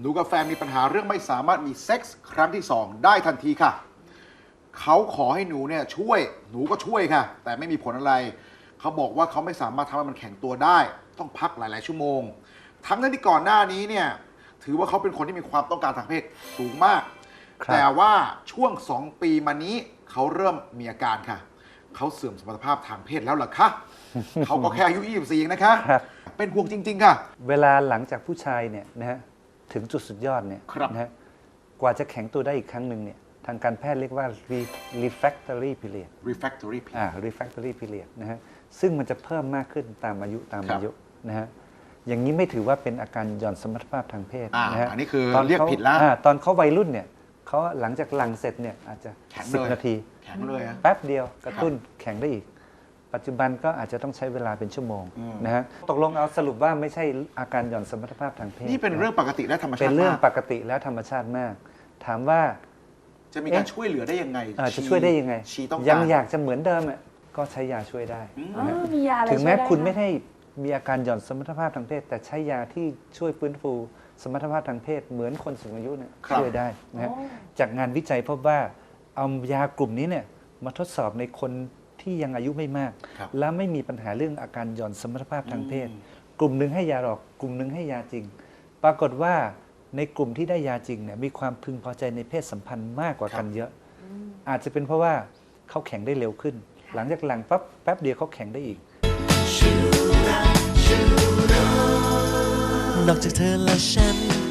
หนูกับแฟนมีปัญหาเรื่องไม่สามารถมีเซ็กส์ครั้งที่สองได้ทันทีค่ะ เขาขอให้หนูเนี่ยช่วย หนูก็ช่วยค่ะ แต่ไม่มีผลอะไร เขาบอกว่าเขาไม่สามารถทำให้มันแข็งตัวได้ ต้องพักหลาย ๆ ชั่วโมง ทั้งนั้นที่ก่อนหน้านี้เนี่ย ถือว่าเขาเป็นคนที่มีความต้องการทางเพศสูงมาก ครับ แต่ว่าช่วง 2 ปีมานี้เขาเริ่มมีอาการค่ะ เขาเสื่อมสมรรถภาพทางเพศแล้วเหรอคะ เขาก็แค่อายุ24เองนะคะครับเป็นห่วงจริง ๆ ค่ะ เวลาหลังจากผู้ชายเนี่ยนะฮะ ถึงจุดสุดยอดเนี่ยครับ นะฮะกว่าจะแข็งตัวได้อีกครั้งหนึ่งเนี่ยทางการแพทย์เรียกว่า re- refractory period refractory period อ่า refractory period นะฮะซึ่งมันจะเพิ่มมากขึ้นตามอายุตามครับอายุนะฮะอย่างนี้ไม่ถือว่าเป็นอาการหย่อนสมรรถภาพทางเพศอ่านะฮะอันนี้คือตนเรียกขาผิดแล้วอ่าตอนเขาวัยรุ่นเนี่ยเขาหลังจากหลังเสร็จเนี่ยอาจจะแข็งสิบเลยนาที แข็งเลยอะ แป๊บเดียวกระตุ้นแข็งได้อีก ปัจจุบันก็อาจจะต้องใช้เวลาเป็นชั่วโมงอืมนะฮะตกลงเอาสรุปว่าไม่ใช่อาการหย่อนสมรรถภาพทางเพศนี่เป็นเรื่องปกติและธรรมชาติเป็นเรื่องมากปกติและธรรมชาติมาก ถามว่าจะมีการช่วยเหลือได้ยังไงเอ่อจะชีช่วยได้ยังไงชีต้องยังการอยากจะเหมือนเดิมอะก็ใช้ยาช่วยได้อ๋อนะฮะมียาอะไรถึงแม้ช่วยด้คุณะไม่ได้มีอาการหย่อนสมรรถภาพทางเพศ แต่ใช้ยาที่ช่วยฟื้นฟูสมรรถภาพทางเพศเหมือนคนสูงอายุเนี่ยครับช่วยได้นะฮะอ๋อจากงานวิจัยพบว่าเอายากลุ่มนี้เนี่ยมาทดสอบในคน ที่ยังอายุไม่มาก ครับ และไม่มีปัญหาเรื่องอาการหย่อนสมรรถภาพทางเพศอืมกลุ่มหนึ่งให้ยาหลอก กลุ่มหนึ่งให้ยาจริง ปรากฏว่าในกลุ่มที่ได้ยาจริงเนี่ยมีความพึงพอใจในเพศสัมพันธ์มากกว่ากันเยอะ อาจจะเป็นเพราะว่าเขาแข็งได้เร็วขึ้น หลังจากหลังปั๊บแป๊บเดียวเขาแข็งได้อีก นอกจากเธอและฉัน